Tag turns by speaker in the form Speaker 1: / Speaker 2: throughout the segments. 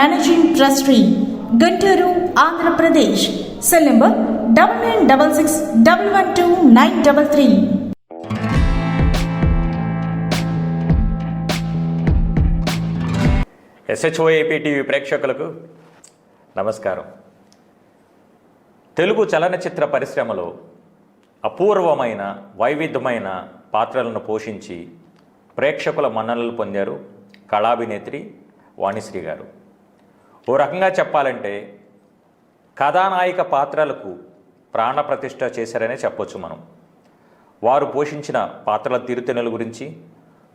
Speaker 1: Managing trustee Guntur Andhra Pradesh cell number double nine double six double one two nine double three
Speaker 2: ఎస్హెచ్ఓఏపీ TV ప్రేక్షకులకు నమస్కారం. తెలుగు చలనచిత్ర పరిశ్రమలో అపూర్వమైన వైవిధ్యమైన పాత్రలను పోషించి ప్రేక్షకుల మన్ననలు పొందారు కళాభినేత్రి వాణిశ్రీ గారు. ఓ రకంగా చెప్పాలంటే కథానాయిక పాత్రలకు ప్రాణప్రతిష్ఠ చేశారనే చెప్పొచ్చు మనం. వారు పోషించిన పాత్రల తీరుతెన్నుల గురించి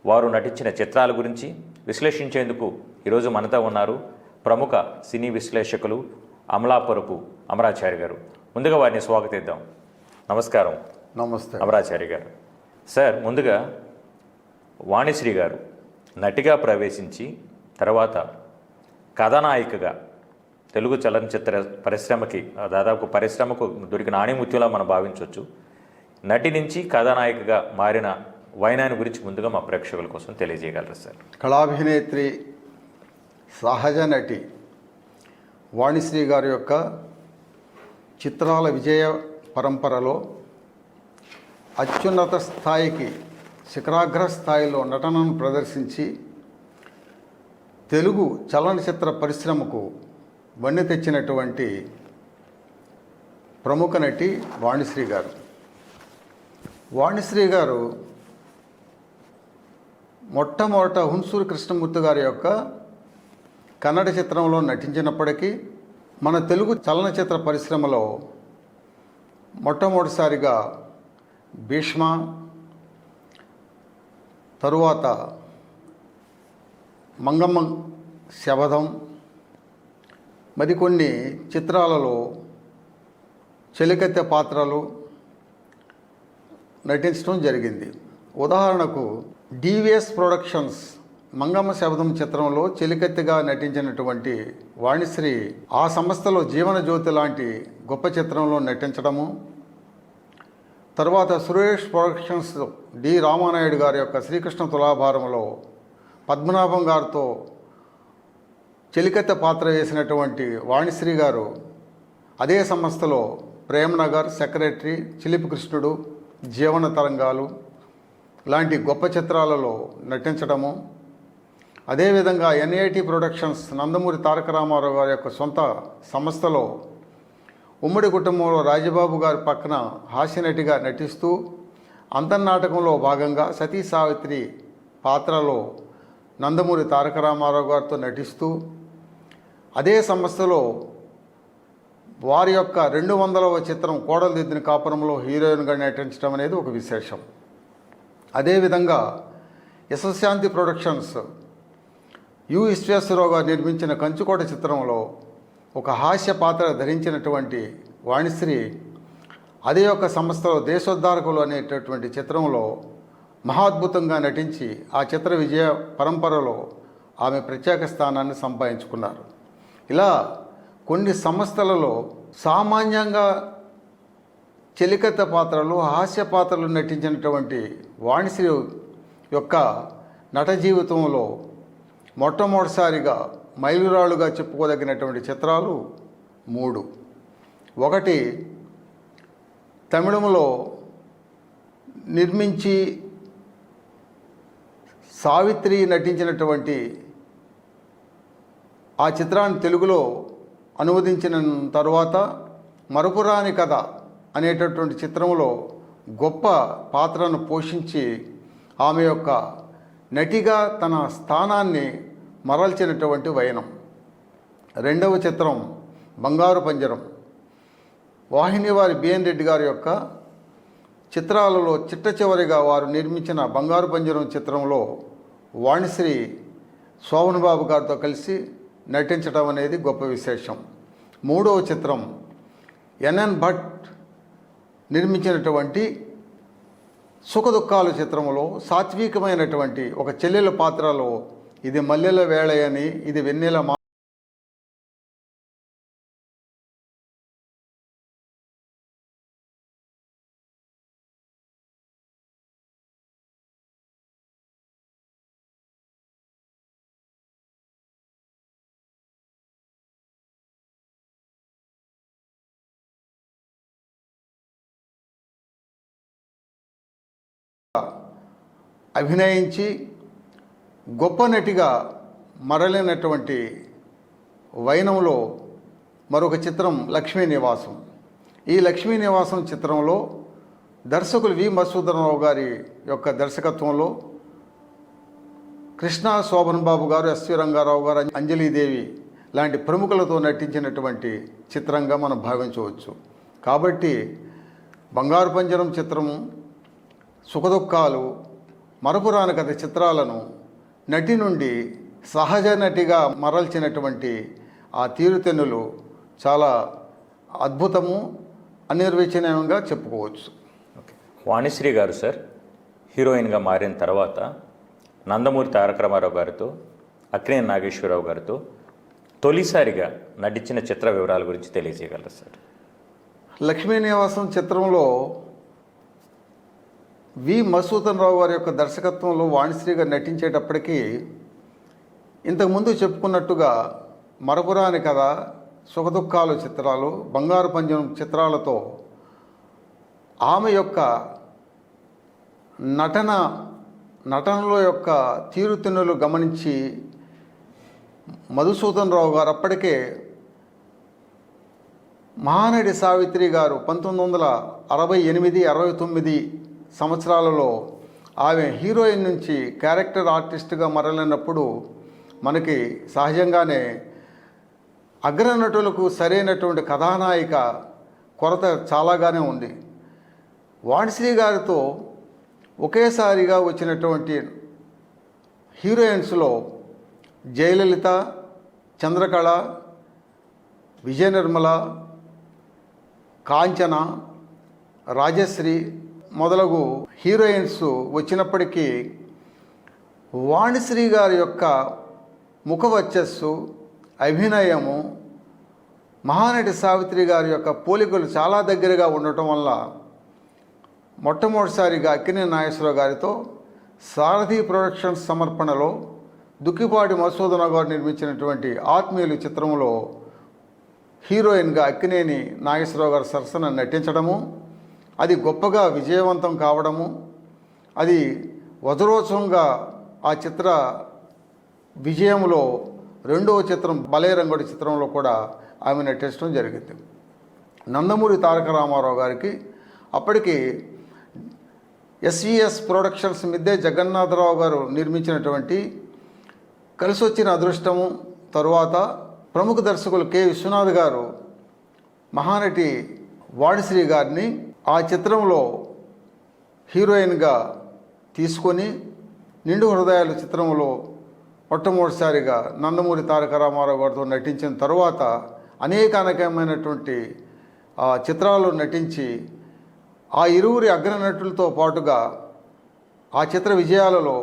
Speaker 2: వారు నటించిన చిత్రాల గురించి విశ్లేషించేందుకు ఈరోజు మనతో ఉన్నారు ప్రముఖ సినీ విశ్లేషకులు అమలాపురపు అమరాచారి గారు. ముందుగా వారిని స్వాగతిద్దాం. నమస్కారం.
Speaker 3: నమస్తే.
Speaker 2: అమరాచారి గారు. సార్ ముందుగా వాణిశ్రీ గారు నటిగా ప్రవేశించి తర్వాత కథానాయికగా తెలుగు చలనచిత్ర పరిశ్రమకి దాదాపు పరిశ్రమకు దొరికిన ఆణిముత్యంలా మనం భావించవచ్చు నటి నుంచి కథానాయికగా మారిన వైనాన్ని గురించి ముందుగా మా ప్రేక్షకుల కోసం తెలియజేయగలరు సార్?
Speaker 3: కళాభినేత్రి సహజ నటి వాణిశ్రీ గారి యొక్క చిత్రాల విజయ పరంపరలో అత్యున్నత స్థాయికి శిఖరాగ్ర స్థాయిలో నటనను ప్రదర్శించి తెలుగు చలనచిత్ర పరిశ్రమకు వన్నె తెచ్చినటువంటి ప్రముఖ నటి వాణిశ్రీ గారు. వాణిశ్రీ గారు మొట్టమొదట హున్సూరు కృష్ణమూర్తి గారి యొక్క కన్నడ చిత్రంలో నటించినప్పటికీ మన తెలుగు చలనచిత్ర పరిశ్రమలో మొట్టమొదటిసారిగా భీష్మ తరువాత మంగమ్మ శబదం మరికొన్ని చిత్రాలలో చెలికత్తె పాత్రలు నటించడం జరిగింది. ఉదాహరణకు డివిఎస్ ప్రొడక్షన్స్ మంగమ్మ శబదం చిత్రంలో చెలికత్తెగా నటించినటువంటి వాణిశ్రీ ఆ సంస్థలో జీవనజ్యోతి లాంటి గొప్ప చిత్రంలో నటించడము తర్వాత సురేష్ ప్రొడక్షన్స్ డి రామానాయుడు గారి యొక్క శ్రీకృష్ణ తులాభారంలో పద్మనాభం గారితో చెలికత్త పాత్ర వేసినటువంటి వాణిశ్రీ గారు అదే సంస్థలో ప్రేమనగర్ సెక్రటరీ చిలిపి కృష్ణుడు జీవన తరంగాలు లాంటి గొప్ప చిత్రాలలో నటించడము. అదేవిధంగా ఎన్ఐటి ప్రొడక్షన్స్ నందమూరి తారక రామారావు గారి యొక్క సొంత సంస్థలో ఉమ్మడి కుటుంబంలో రాజబాబు గారి పక్కన హాస్యనటిగా నటిస్తూ అంతర్నాటకంలో భాగంగా సతీ సావిత్రి పాత్రలో నందమూరి తారక రామారావు గారితో నటిస్తూ అదే సంస్థలో వారి యొక్క రెండు వందలవ చిత్రం కోడలు దిద్దిన కాపురంలో హీరోయిన్గా నటించడం అనేది ఒక విశేషం. అదేవిధంగా యశశాంతి ప్రొడక్షన్స్ యు విశ్వేశ్వరరావు గారు నిర్మించిన కంచుకోట చిత్రంలో ఒక హాస్య పాత్ర ధరించినటువంటి వాణిశ్రీ అదే యొక్క సంస్థలో దేశోద్ధారకులు అనేటటువంటి చిత్రంలో మహాద్భుతంగా నటించి ఆ చిత్ర విజయ పరంపరలో ఆమె ప్రత్యేక స్థానాన్ని సంపాదించుకున్నారు. ఇలా కొన్ని సంస్థలలో సామాన్యంగా చెలికత్త పాత్రలు హాస్య పాత్రలు నటించినటువంటి వాణిశ్రీ యొక్క నట జీవితంలో మొట్టమొదటిసారిగా మైలురాళ్ళుగా చెప్పుకోదగినటువంటి చిత్రాలు మూడు. ఒకటి తమిళంలో నిర్మించి సావిత్రి నటించినటువంటి ఆ చిత్రాన్ని తెలుగులో అనువదించిన తరువాత మరపురాని కథ అనేటటువంటి చిత్రంలో గొప్ప పాత్రను పోషించి ఆమె యొక్క నటిగా తన స్థానాన్ని మరల్చినటువంటి వైనం. రెండవ చిత్రం బంగారు పంజరం. వాహిని వారి బిఎన్ రెడ్డి గారి యొక్క చిత్రాలలో చిట్ట చివరిగా వారు నిర్మించిన బంగారు పంజరం చిత్రంలో వాణిశ్రీ శోభన్ బాబు గారితో కలిసి నటించడం అనేది గొప్ప విశేషం. మూడవ చిత్రం ఎన్ఎన్ భట్ నిర్మించినటువంటి సుఖదుఖాలు చిత్రంలో సాత్వికమైనటువంటి ఒక చెల్లెల పాత్రలో ఇది మల్లెల వేళయని ఇది వెన్నెల అభినయించి గొప్ప నటిగా మరలినటువంటి వైనంలో మరొక చిత్రం లక్ష్మీ నివాసం. ఈ లక్ష్మీ నివాసం చిత్రంలో దర్శకులు వి. మధుసూదనరావు గారి యొక్క దర్శకత్వంలో కృష్ణా శోభన్ బాబు గారు ఎస్వి రంగారావు గారు అంజలీదేవి లాంటి ప్రముఖులతో నటించినటువంటి చిత్రంగా మనం భావించవచ్చు కాబట్టి బంగారు పంజరం చిత్రము సుఖదుఖాలు మరపురాని కథ చిత్రాలను నటి నుండి సహజ నటిగా మరల్చినటువంటి ఆ తీరుతెన్నులు చాలా అద్భుతము అనిర్వచనీయంగా చెప్పుకోవచ్చు.
Speaker 2: వాణిశ్రీ గారు సార్ హీరోయిన్గా మారిన తర్వాత నందమూరి తారక రామారావు గారితో అక్కినేని నాగేశ్వరరావు గారితో తొలిసారిగా నటించిన చిత్ర వివరాల గురించి తెలియజేయగలరు సార్?
Speaker 3: లక్ష్మీ నివాసం చిత్రంలో వి మసూదన్ రావు గారి యొక్క దర్శకత్వంలో వాణిశ్రీగా నటించేటప్పటికీ ఇంతకుముందు చెప్పుకున్నట్టుగా మరపురాని కథ సుఖదుఖాలు చిత్రాలు బంగారు పంజం చిత్రాలతో ఆమె యొక్క నటన నటనలో యొక్క తీరుతెన్నులు గమనించి మధుసూదన్ రావు గారు అప్పటికే మహానటి సావిత్రి గారు పంతొమ్మిది వందల అరవై ఎనిమిది అరవై తొమ్మిది సంవత్సరాలలో ఆమె హీరోయిన్ నుంచి క్యారెక్టర్ ఆర్టిస్ట్గా మరలినప్పుడు మనకి సహజంగానే అగ్రనటులకు సరైనటువంటి కథానాయిక కొరత చాలాగానే ఉంది. వాణిశ్రీ గారితో ఒకేసారిగా వచ్చినటువంటి హీరోయిన్స్లో జయలలిత చంద్రకళ విజయ నిర్మల కాంచన రాజశ్రీ మొదలగు హీరోయిన్స్ వచ్చినప్పటికీ వాణిశ్రీ గారి యొక్క ముఖ వచ్చస్సు అభినయము మహానటి సావిత్రి గారి యొక్క పోలికలు చాలా దగ్గరగా ఉండటం వల్ల మొట్టమొదటిసారిగా అక్కినే నాగేశ్వరరావు గారితో సారథి ప్రొడక్షన్స్ సమర్పణలో దుక్కిపాటి మసూదన గారు నిర్మించినటువంటి ఆత్మీయులు చిత్రంలో హీరోయిన్గా అక్కినేని నాగేశ్వరరావు గారు సరసన నటించడము అది గొప్పగా విజయవంతం కావడము అది వజ్రోత్సవంగా ఆ చిత్ర విజయంలో రెండవ చిత్రం బలేరంగుడి చిత్రంలో కూడా ఆమె నటించడం జరిగింది. నందమూరి తారక రామారావు గారికి అప్పటికి ఎస్విఎస్ ప్రొడక్షన్స్ మిద్దే జగన్నాథరావు గారు నిర్మించినటువంటి కలిసి వచ్చిన అదృష్టము తరువాత ప్రముఖ దర్శకులు కె. విశ్వనాథ్ గారు మహానటి వాణిశ్రీ గారిని ఆ చిత్రంలో హీరోయిన్గా తీసుకొని నిండు హృదయాల చిత్రంలో మొట్టమొదటిసారిగా నందమూరి తారక రామారావు గారితో నటించిన తరువాత అనేక అనేకమైనటువంటి ఆ చిత్రాల్లో నటించి ఆ ఇరువురి అగ్రనటులతో పాటుగా ఆ చిత్ర విజయాలలో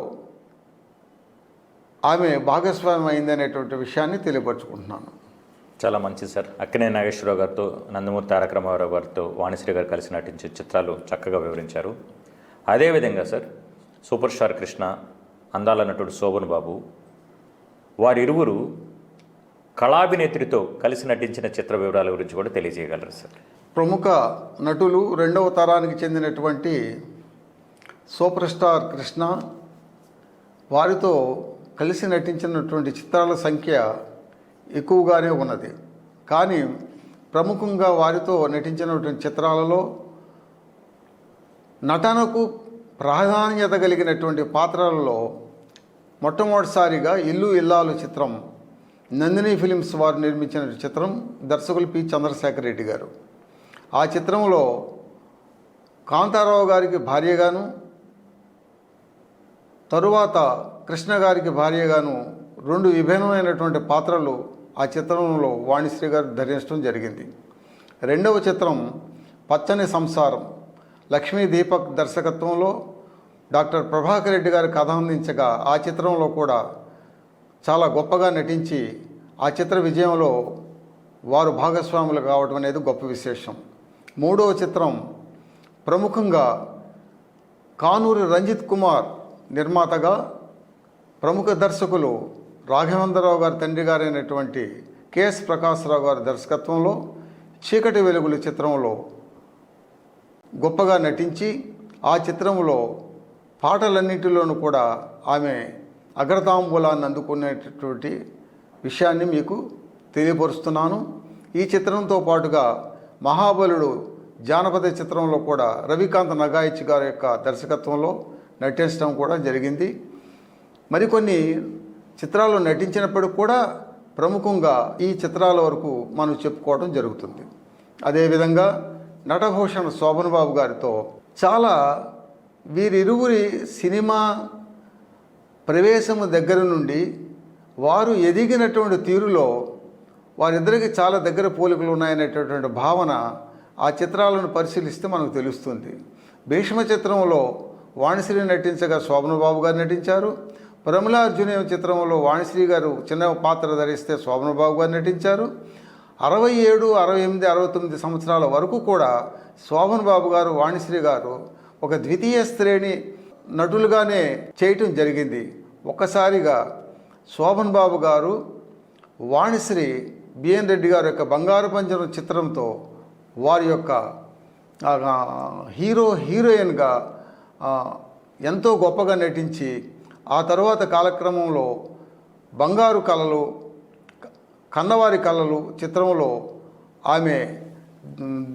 Speaker 3: ఆమె భాగస్వామ్యం అయిందనేటువంటి విషయాన్ని తెలియపరుచుకుంటున్నాను.
Speaker 2: చాలా మంచిది సార్. అక్కినే నాగేశ్వరరావు గారితో నందమూరి తారక రామారావు గారితో వాణిశ్రీ గారు కలిసి నటించే చిత్రాలు చక్కగా వివరించారు. అదేవిధంగా సార్ సూపర్ స్టార్ కృష్ణ అందాల నటుడు శోభన్ బాబు వారిరువురు కళాభినేత్రితో కలిసి నటించిన చిత్ర వివరాల గురించి కూడా తెలియజేయగలరు సార్.
Speaker 3: ప్రముఖ నటులు రెండవ తరానికి చెందినటువంటి సూపర్ స్టార్ కృష్ణ వారితో కలిసి నటించినటువంటి చిత్రాల సంఖ్య ఎక్కువగానే ఉన్నది. కానీ ప్రముఖంగా వారితో నటించినటువంటి చిత్రాలలో నటనకు ప్రాధాన్యత కలిగినటువంటి పాత్రలలో మొట్టమొదటిసారిగా ఇల్లు ఇల్లాలు చిత్రం నందిని ఫిలిమ్స్ వారు నిర్మించిన చిత్రం దర్శకులు పి. చంద్రశేఖర్ రెడ్డి గారు. ఆ చిత్రంలో కాంతారావు గారికి భార్యగాను తరువాత కృష్ణ గారికి భార్యగాను రెండు విభిన్నమైనటువంటి పాత్రలు ఆ చిత్రంలో వాణిశ్రీ గారు ధరించడం జరిగింది. రెండవ చిత్రం పచ్చని సంసారం. లక్ష్మీ దీపక్ దర్శకత్వంలో డాక్టర్ ప్రభాకర్ రెడ్డి గారు కథ అందించగా ఆ చిత్రంలో కూడా చాలా గొప్పగా నటించి ఆ చిత్ర విజయంలో వారు భాగస్వాములు కావడం అనేది గొప్ప విశేషం. మూడవ చిత్రం ప్రముఖంగా కానూరి రంజిత్ కుమార్ నిర్మాతగా ప్రముఖ దర్శకులు రాఘవేంద్రరావు గారి తండ్రి గారైనటువంటి కెఎస్ ప్రకాశ్రావు గారి దర్శకత్వంలో చీకటి వెలుగులు చిత్రంలో గొప్పగా నటించి ఆ చిత్రంలో పాటలన్నింటిలోనూ కూడా ఆమె అగ్రతాంబూలాన్ని అందుకునేటటువంటి విషయాన్ని మీకు తెలియపరుస్తున్నాను. ఈ చిత్రంతో పాటుగా మహాబలుడు జానపద చిత్రంలో కూడా రవికాంత్ నగాయిచ్ గారి యొక్క దర్శకత్వంలో నటించడం కూడా జరిగింది. మరికొన్ని చిత్రాల్లో నటించినప్పుడు కూడా ప్రముఖంగా ఈ చిత్రాల వరకు మనం చెప్పుకోవడం జరుగుతుంది. అదేవిధంగా నటభూషణ శోభన్ బాబు గారితో చాలా వీరిరువురి సినిమా ప్రవేశము దగ్గర నుండి వారు ఎదిగినటువంటి తీరులో వారిద్దరికి చాలా దగ్గర పోలికలు ఉన్నాయనేటటువంటి భావన ఆ చిత్రాలను పరిశీలిస్తే మనకు తెలుస్తుంది. భీష్మ చిత్రంలో వాణిశ్రీ నటించగా శోభనబాబు గారు నటించారు. ప్రమిళార్జున చిత్రంలో వాణిశ్రీ గారు చిన్న పాత్ర ధరిస్తే శోభనబాబు గారు నటించారు. అరవై ఏడు అరవై ఎనిమిది అరవై తొమ్మిది సంవత్సరాల వరకు కూడా శోభన్ బాబు గారు వాణిశ్రీ గారు ఒక ద్వితీయ శ్రేణి నటులుగానే చేయటం జరిగింది. ఒక్కసారిగా శోభన్ బాబు గారు వాణిశ్రీ బిఎన్ రెడ్డి గారి యొక్క బంగారు పంజరం చిత్రంతో వారి యొక్క హీరో హీరోయిన్గా ఎంతో గొప్పగా నటించి ఆ తర్వాత కాలక్రమంలో బంగారు కళలు కన్నవారి కళలు చిత్రంలో ఆమె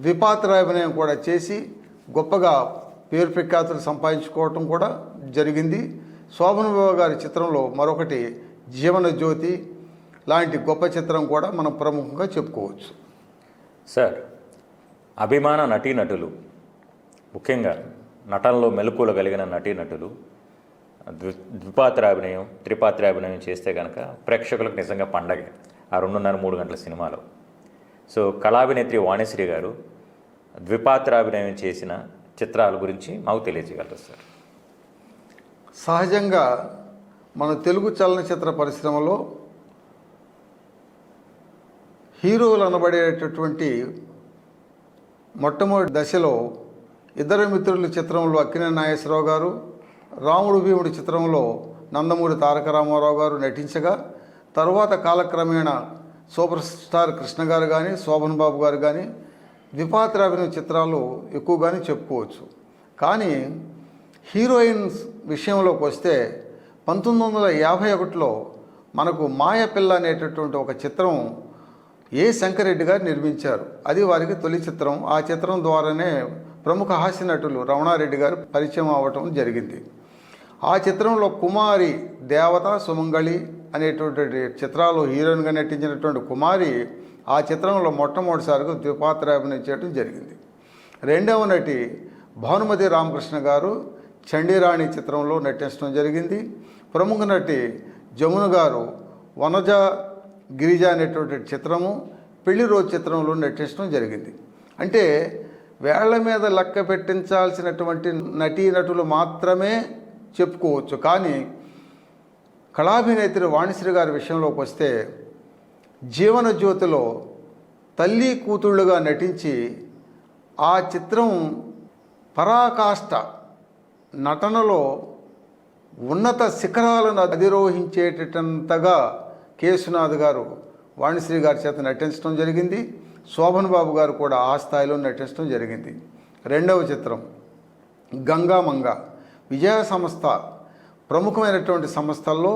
Speaker 3: ద్విపాత్ర అభినయం కూడా చేసి గొప్పగా పేరు ప్రఖ్యాతులు సంపాదించుకోవటం కూడా జరిగింది. శోభన బాబు గారి చిత్రంలో మరొకటి జీవన జ్యోతి లాంటి గొప్ప చిత్రం కూడా మనం ప్రముఖంగా చెప్పుకోవచ్చు.
Speaker 2: సార్ అభిమాన నటీనటులు ముఖ్యంగా నటనలో మెలకువలు కలిగిన నటీనటులు ద్వి ద్విపాత్రాభినయం త్రిపాత్రాభినయం చేస్తే కనుక ప్రేక్షకులకు నిజంగా పండగ. ఆ రెండున్నర మూడు గంటల సినిమాలో. సో కళాభినేత్రి వాణిశ్రీ గారు ద్విపాత్రాభినయం చేసిన చిత్రాల గురించి మాకు తెలియజేయగలరు సార్.
Speaker 3: సహజంగా మన తెలుగు చలనచిత్ర పరిశ్రమలో హీరోలు అనబడేటటువంటి మొట్టమొదటి దశలో ఇద్దరు మిత్రులు చిత్రంలో అక్కినే నాగేశ్వరరావు గారు రాముడు భీముడి చిత్రంలో నందమూరి తారక రామారావు గారు నటించగా తరువాత కాలక్రమేణా సూపర్ స్టార్ కృష్ణ గారు కానీ శోభన్ బాబు గారు కానీ ద్విపాత్రాభినయ చిత్రాలు ఎక్కువగానే చెప్పుకోవచ్చు. కానీ హీరోయిన్స్ విషయంలోకి వస్తే పంతొమ్మిది వందల యాభై ఒకటిలో మనకు మాయపిల్ల అనేటటువంటి ఒక చిత్రం ఏ శంకరెడ్డి గారు నిర్మించారు. అది వారికి తొలి చిత్రం. ఆ చిత్రం ద్వారానే ప్రముఖ హాస్య నటులు రమణారెడ్డి గారు పరిచయం అవ్వటం జరిగింది. ఆ చిత్రంలో కుమారి దేవత సుమంగళి అనేటువంటి చిత్రాలు హీరోయిన్గా నటించినటువంటి కుమారి ఆ చిత్రంలో మొట్టమొదటిసారిగా ద్విపాత్ర చేయడం జరిగింది. రెండవ నటి భానుమతి రామకృష్ణ గారు చండీరాణి చిత్రంలో నటించడం జరిగింది. ప్రముఖ నటి జమున గారు వనజ గిరిజ అనేటువంటి చిత్రము పెళ్ళి రోజు చిత్రంలో నటించడం జరిగింది. అంటే వేళ్ళ మీద లెక్క పెట్టించాల్సినటువంటి నటీనటులు మాత్రమే చెప్పుకోవచ్చు. కానీ కళాభినేత్రి వాణిశ్రీ గారి విషయంలోకి వస్తే జీవనజ్యోతిలో తల్లి కూతుళ్ళుగా నటించి ఆ చిత్రం పరాకాష్ట నటనలో ఉన్నత శిఖరాలను అధిరోహించేటంతగా కేసునాథ్ గారు వాణిశ్రీ గారి చేత నటించడం జరిగింది. శోభన్ బాబు గారు కూడా ఆ స్థాయిలో నటించడం జరిగింది. రెండవ చిత్రం గంగామంగ విజయ సంస్థ ప్రముఖమైనటువంటి సంస్థల్లో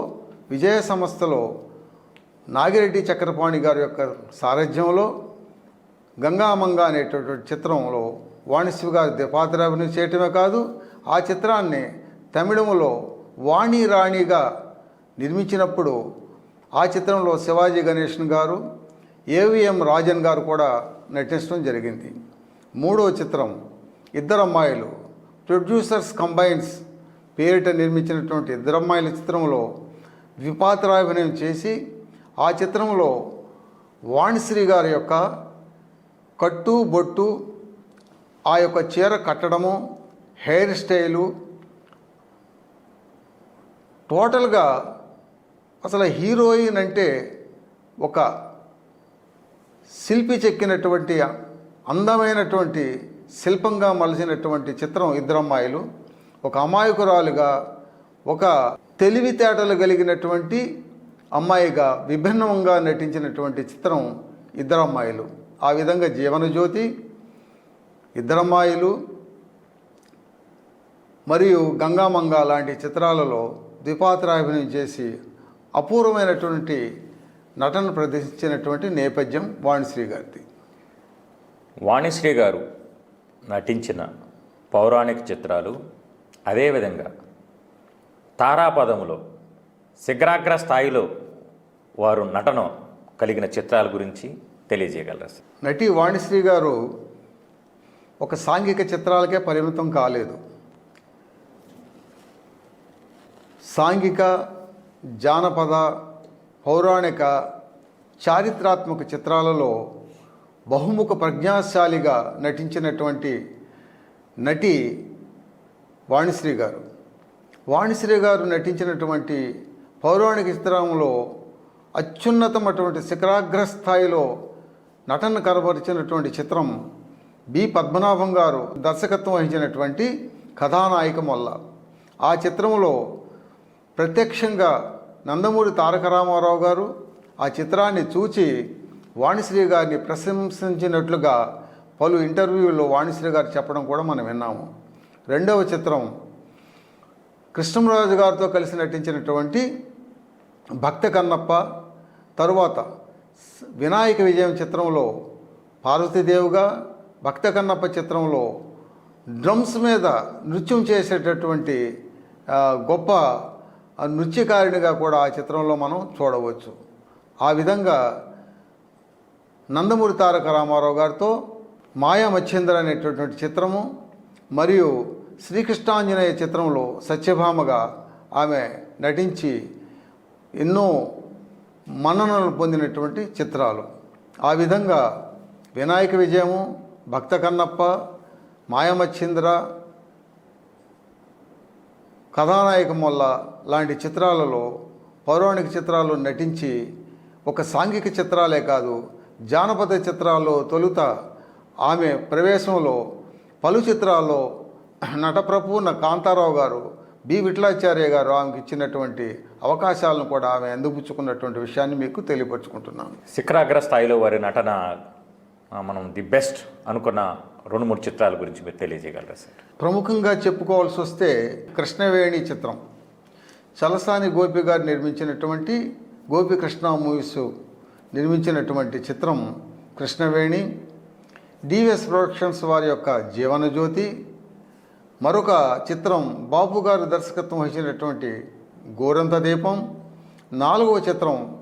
Speaker 3: విజయ సంస్థలో నాగిరెడ్డి చక్రపాణి గారి యొక్క సారథ్యంలో గంగామంగ అనేటటువంటి చిత్రంలో వాణిశివ గారి ద్విపాత్రాభినయం చేయటమే కాదు ఆ చిత్రాన్ని తమిళములో వాణి రాణిగా నిర్మించినప్పుడు ఆ చిత్రంలో శివాజీ గణేషన్ గారు ఏవిఎం రాజన్ గారు కూడా నటించడం జరిగింది. మూడో చిత్రం ఇద్దరమ్మాయిలు ప్రొడ్యూసర్స్ కంబైన్స్ పేరిట నిర్మించినటువంటి ఇద్దరమ్మాయిల చిత్రంలో విపాత్రాభినయం చేసి ఆ చిత్రంలో వాణిశ్రీ గారి యొక్క కట్టు బొట్టు ఆ యొక్క చీర కట్టడము హెయిర్ స్టైలు టోటల్గా అసలు హీరోయిన్ అంటే ఒక శిల్పి చెక్కినటువంటి అందమైనటువంటి శిల్పంగా మలిసినటువంటి చిత్రం ఇద్దరమ్మాయిలు ఒక అమాయకురాలుగా ఒక తెలివితేటలు కలిగినటువంటి అమ్మాయిగా విభిన్నంగా నటించినటువంటి చిత్రం ఇద్దరమ్మాయిలు. ఆ విధంగా జీవనజ్యోతి ఇద్దరమ్మాయిలు మరియు గంగామంగ లాంటి చిత్రాలలో ద్విపాత్రాభినయం చేసి అపూర్వమైనటువంటి నటన ప్రదర్శించినటువంటి నేపథ్యం వాణిశ్రీ గారిది.
Speaker 2: వాణిశ్రీ గారు నటించిన పౌరాణిక చిత్రాలు అదేవిధంగా తారాపదములో శిఖరాగ్ర స్థాయిలో వారు నటన కలిగిన చిత్రాల గురించి తెలియజేయగలరా సార్?
Speaker 3: నటి వాణిశ్రీ గారు ఒక సాంఘిక చిత్రాలకే పరిమితం కాలేదు. సాంఘిక జానపద పౌరాణిక చారిత్రాత్మక చిత్రాలలో బహుముఖ ప్రజ్ఞాశాలిగా నటించినటువంటి నటి వాణిశ్రీ గారు. వాణిశ్రీ గారు నటించినటువంటి పౌరాణిక చిత్రంలో అత్యున్నతమైనటువంటి శిఖరాగ్ర స్థాయిలో నటన కనబరిచినటువంటి చిత్రం బి. పద్మనాభం గారు దర్శకత్వం వహించినటువంటి కథానాయకం వల్ల ఆ చిత్రంలో ప్రత్యక్షంగా నందమూరి తారక రామారావు గారు ఆ చిత్రాన్ని చూచి వాణిశ్రీ గారిని ప్రశంసించినట్లుగా పలు ఇంటర్వ్యూల్లో వాణిశ్రీ గారు చెప్పడం కూడా మనం విన్నాము. రెండవ చిత్రం కృష్ణరాజు గారితో కలిసి నటించినటువంటి భక్త కన్నప్ప తరువాత వినాయక విజయం చిత్రంలో పార్వతీదేవిగా భక్త కన్నప్ప చిత్రంలో డ్రమ్స్ మీద నృత్యం చేసేటటువంటి గొప్ప నృత్యకారిణిగా కూడా ఆ చిత్రంలో మనం చూడవచ్చు. ఆ విధంగా నందమూరి తారక రామారావు గారితో మాయా మచ్చేందర్ అనేటటువంటి చిత్రము మరియు శ్రీకృష్ణాంజనేయ చిత్రంలో సత్యభామగా ఆమె నటించి ఎన్నో మన్ననలు పొందినటువంటి చిత్రాలు. ఆ విధంగా వినాయక విజయము భక్త కన్నప్ప మాయమచ్చింద్ర కథానాయకం వల్ల లాంటి చిత్రాలలో పౌరాణిక చిత్రాలు నటించి ఒక సాంఘిక చిత్రాలే కాదు జానపద చిత్రాల్లో తొలుత ఆమె ప్రవేశంలో పలు చిత్రాల్లో నటప్రపూర్ణ కాంతారావు గారు బి. విఠలాచార్య గారు ఆమెకు ఇచ్చినటువంటి అవకాశాలను కూడా ఆమె అందిపుచ్చుకున్నటువంటి విషయాన్ని మీకు తెలియపరుచుకుంటున్నాను.
Speaker 2: శిఖరాగ్ర స్థాయిలో వారి నటన మనం ది బెస్ట్ అనుకున్న రెండు మూడు చిత్రాల గురించి మీరు తెలియజేయగలరా సార్?
Speaker 3: ప్రముఖంగా చెప్పుకోవాల్సి వస్తే కృష్ణవేణి చిత్రం. చలసాని గోపి గారు నిర్మించినటువంటి గోపి కృష్ణ మూవీస్ నిర్మించినటువంటి చిత్రం కృష్ణవేణి డివిఎస్ ప్రొడక్షన్స్ వారి యొక్క జీవనజ్యోతి. మరొక చిత్రం బాబు గారు దర్శకత్వం వహించినటువంటి గోరంత దీపం. నాలుగవ చిత్రం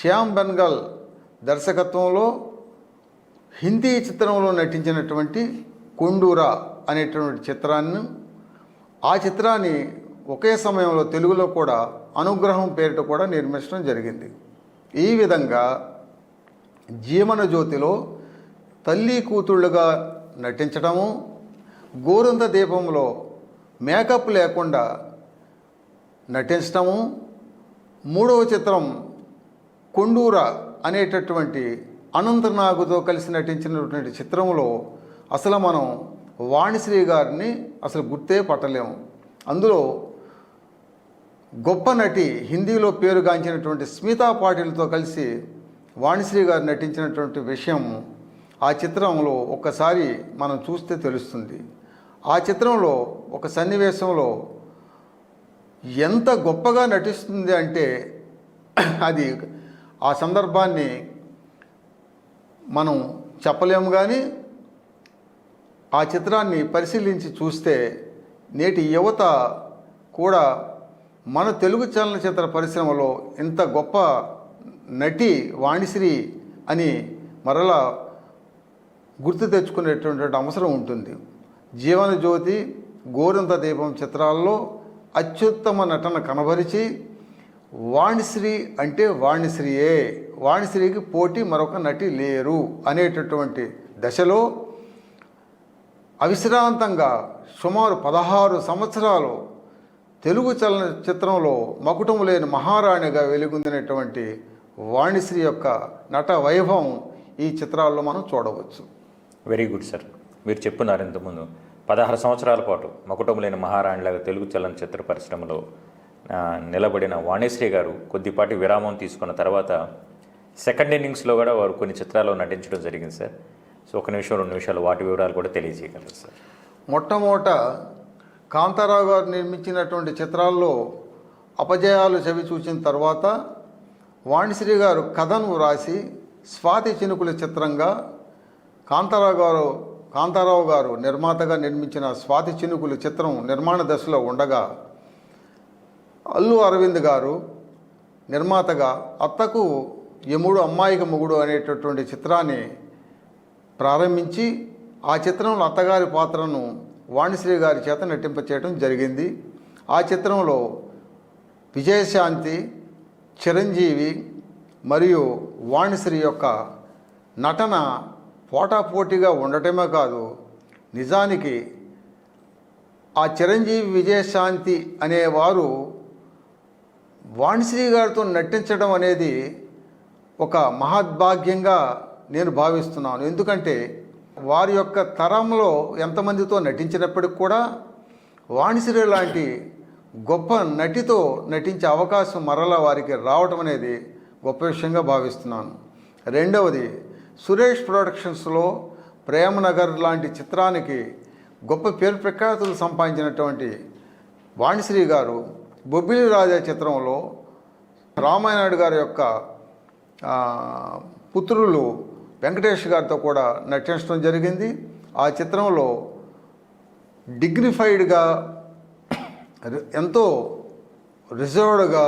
Speaker 3: శ్యామ్ బెన్గల్ దర్శకత్వంలో హిందీ చిత్రంలో నటించినటువంటి కొండూరా అనేటువంటి చిత్రాన్ని. ఆ చిత్రాన్ని ఒకే సమయంలో తెలుగులో కూడా అనుగ్రహం పేరిట కూడా నిర్మించడం జరిగింది. ఈ విధంగా జీవన జ్యోతిలో తల్లి కూతుళ్ళుగా నటించడము గోరంత దీపంలో మేకప్ లేకుండా నటించడము మూడవ చిత్రం కొండూర అనేటటువంటి అనంతనాగుతో కలిసి నటించినటువంటి చిత్రంలో అసలు మనం వాణిశ్రీ గారిని అసలు గుర్తే పట్టలేము. అందులో గొప్ప నటి హిందీలో పేరుగాంచినటువంటి స్మితా పాటిల్తో కలిసి వాణిశ్రీ గారు నటించినటువంటి విషయం ఆ చిత్రంలో ఒక్కసారి మనం చూస్తే తెలుస్తుంది. ఆ చిత్రంలో ఒక సన్నివేశంలో ఎంత గొప్పగా నటిస్తుంది అంటే అది ఆ సందర్భాన్ని మనం చెప్పలేము కానీ ఆ చిత్రాన్ని పరిశీలించి చూస్తే నేటి యువత కూడా మన తెలుగు చలనచిత్ర పరిశ్రమలో ఇంత గొప్ప నటి వాణిశ్రీ అని మరలా గుర్తు తెచ్చుకునేటువంటి అవసరం ఉంటుంది. జీవన జ్యోతి గోరంత దీపం చిత్రాల్లో అత్యుత్తమ నటన కనబరిచి వాణిశ్రీ అంటే వాణిశ్రీయే. వాణిశ్రీకి పోటీ మరొక నటి లేరు అనేటటువంటి దశలో అవిశ్రాంతంగా సుమారు పదహారు సంవత్సరాలు తెలుగు చలనచిత్రంలో మకుటము లేని మహారాణిగా వెలుగొందినటువంటి వాణిశ్రీ యొక్క నట వైభవం ఈ చిత్రాల్లో మనం చూడవచ్చు.
Speaker 2: వెరీ గుడ్ సార్ మీరు చెప్పున్నారు ఇంతకుముందు. పదహారు సంవత్సరాల పాటు మకుటం లేని మహారాణిలాగా తెలుగు చలనచిత్ర పరిశ్రమలో నిలబడిన వాణిశ్రీ గారు కొద్దిపాటి విరామం తీసుకున్న తర్వాత సెకండ్ ఇన్నింగ్స్లో కూడా వారు కొన్ని చిత్రాల్లో నటించడం జరిగింది సార్ సో ఒక నిమిషం రెండు నిమిషాలు వాటి వివరాలు కూడా తెలియజేయగలరు సార్
Speaker 3: మొట్టమొదట కాంతారావు గారు నిర్మించినటువంటి చిత్రాల్లో అపజయాలు చవి చూసిన తర్వాత వాణిశ్రీ గారు కథను వ్రాసి స్వాతి చినుకుల చిత్రంగా కాంతారావు గారు కాంతారావు గారు నిర్మాతగా నిర్మించిన స్వాతి చినుకులు చిత్రం నిర్మాణ దశలో ఉండగా అల్లు అరవింద్ గారు నిర్మాతగా అత్తకు యముడు అమ్మాయికి మొగుడు అనేటటువంటి చిత్రాన్ని ప్రారంభించి ఆ చిత్రంలో అత్తగారి పాత్రను వాణిశ్రీ గారి చేత నటింపచేయడం జరిగింది. ఆ చిత్రంలో విజయశాంతి చిరంజీవి మరియు వాణిశ్రీ యొక్క నటన పోటాపోటీగా ఉండటమే కాదు నిజానికి ఆ చిరంజీవి విజయశాంతి అనేవారు వాణిశ్రీ గారితో నటించడం అనేది ఒక మహద్భాగ్యంగా నేను భావిస్తున్నాను. ఎందుకంటే వారి యొక్క తరంలో ఎంతమందితో నటించినప్పటికి కూడా వాణిశ్రీ లాంటి గొప్ప నటితో నటించే అవకాశం మరలా వారికి రావటం అనేది గొప్ప విషయంగా భావిస్తున్నాను. రెండవది సురేష్ ప్రొడక్షన్స్లో ప్రేమనగర్ లాంటి చిత్రానికి గొప్ప పేరు ప్రఖ్యాతులు సంపాదించినటువంటి వాణిశ్రీ గారు బొబ్బిలి రాజా చిత్రంలో రామాయణుడు గారి యొక్క పుత్రులు వెంకటేష్ గారితో కూడా నటించడం జరిగింది. ఆ చిత్రంలో డిగ్నిఫైడ్గా ఎంతో రిజర్వ్డ్గా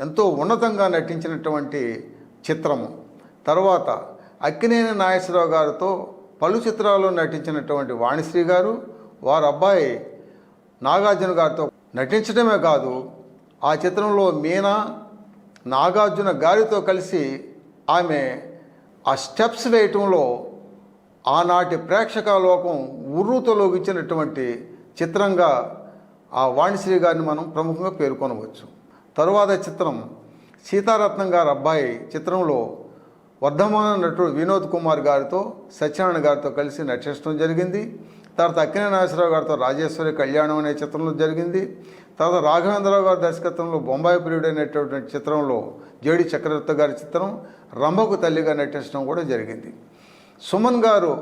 Speaker 3: ఎంతో ఉన్నతంగా నటించినటువంటి చిత్రము. తర్వాత అక్కినేని నాగేశ్వరరావు గారితో పలు చిత్రాల్లో నటించినటువంటి వాణిశ్రీ గారు వారి అబ్బాయి నాగార్జున గారితో నటించడమే కాదు ఆ చిత్రంలో మీనా నాగార్జున గారితో కలిసి ఆమె ఆ స్టెప్స్ వేయటంలో ఆనాటి ప్రేక్షక లోకం ఉర్రూతలోగించినటువంటి చిత్రంగా ఆ వాణిశ్రీ గారిని మనం ప్రముఖంగా పేర్కొనవచ్చు. తరువాత చిత్రం సీతారత్నం గారి అబ్బాయి చిత్రంలో వర్ధమాన నటుడు వినోద్ కుమార్ గారితో సత్యనారాయణ గారితో కలిసి నటించడం జరిగింది. తర్వాత అక్కినే నాగేశ్వరరావు గారితో రాజేశ్వరి కళ్యాణం అనే చిత్రంలో జరిగింది. తర్వాత రాఘవేంద్రరావు గారి దర్శకత్వంలో బొంబాయి ప్రియుడు అనేటటువంటి చిత్రంలో జేడి చక్రవర్తి గారి చిత్రం రంభకు తల్లిగా నటించడం కూడా జరిగింది. సుమన్ గారు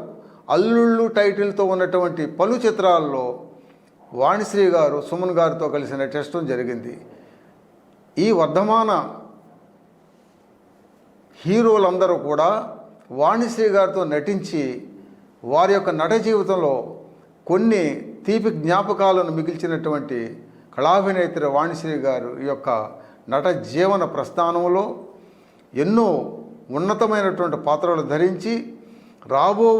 Speaker 3: అల్లుళ్ళు టైటిల్తో ఉన్నటువంటి పలు చిత్రాల్లో వాణిశ్రీ గారు సుమన్ గారితో కలిసి నటించడం జరిగింది. ఈ వర్ధమాన హీరోలందరూ కూడా వాణిశ్రీ గారితో నటించి వారి యొక్క నట జీవితంలో కొన్ని తీపి జ్ఞాపకాలను మిగిల్చినటువంటి కళాభినేత్రి వాణిశ్రీ గారు యొక్క నట జీవన ప్రస్థానంలో ఎన్నో ఉన్నతమైనటువంటి పాత్రలు ధరించి రాబో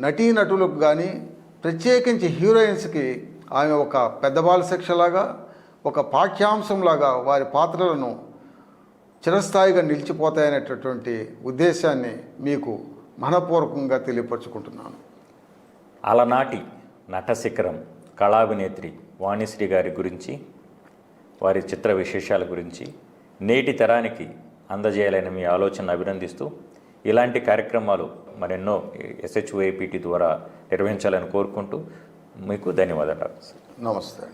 Speaker 3: నటీనటులకు కానీ ప్రత్యేకించి హీరోయిన్స్కి ఆమె ఒక పెద్ద బాలశిక్షలాగా ఒక పాఠ్యాంశంలాగా వారి పాత్రలను చిరస్థాయిగా నిలిచిపోతాయనేటటువంటి ఉద్దేశాన్ని మీకు మనపూర్వకంగా తెలియపరచుకుంటున్నాను.
Speaker 2: అలనాటి నట శిఖరం కళాభినేత్రి వాణిశ్రీ గారి గురించి వారి చిత్ర విశేషాల గురించి నేటి తరానికి అందజేయాలని మీ ఆలోచన అభినందిస్తూ ఇలాంటి కార్యక్రమాలు మరెన్నో ఎస్హెచ్ఓఏపీటీ ద్వారా నిర్వహించాలని కోరుకుంటూ మీకు ధన్యవాదాలు
Speaker 3: నమస్తే